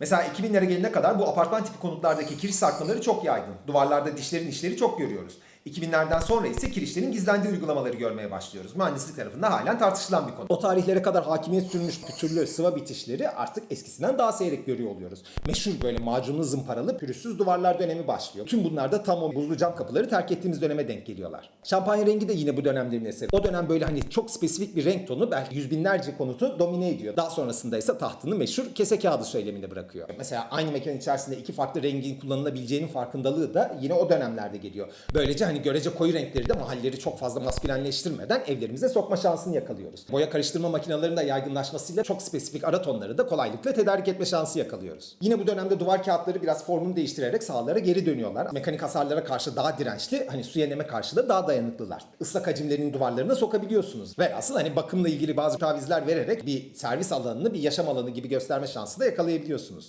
Mesela 2000'lere gelene kadar bu apartman tipi konutlardaki kiriş sarkmaları çok yaygın. Duvarlarda dişlerin işleri çok görüyoruz. 2000'lerden sonra ise kirişlerin gizlendiği uygulamaları görmeye başlıyoruz. Mühendislik tarafında halen tartışılan bir konu. O tarihlere kadar hakimiyet sürmüş pütürlü sıva bitişleri artık eskisinden daha seyrek görüyor oluyoruz. Meşhur böyle macunlu zımparalı pürüzsüz duvarlar dönemi başlıyor. Tüm bunlar da tam o buzlu cam kapıları terk ettiğimiz döneme denk geliyorlar. Şampanya rengi de yine bu dönemlerin eseri. O dönem böyle hani çok spesifik bir renk tonu belki yüz binlerce konutu domine ediyor. Daha sonrasında ise tahtını meşhur kese kağıdı söyleminde bırakıyor. Mesela aynı mekan içerisinde iki farklı rengin kullanılabileceğinin farkındalığı da yine o dönemlerde geliyor. Böylece hani görece koyu renkleri de mahalleleri çok fazla maskülenleştirmeden evlerimize sokma şansını yakalıyoruz. Boya karıştırma makinelerinin de yaygınlaşmasıyla çok spesifik ara tonları da kolaylıkla tedarik etme şansı yakalıyoruz. Yine bu dönemde duvar kağıtları biraz formunu değiştirerek sahalara geri dönüyorlar. Mekanik hasarlara karşı daha dirençli, hani su yeneme karşı da daha dayanıklılar. Islak hacimlerin duvarlarına sokabiliyorsunuz. Ve aslında hani bakımla ilgili bazı tavizler vererek bir servis alanını bir yaşam alanı gibi gösterme şansı da yakalayabiliyorsunuz.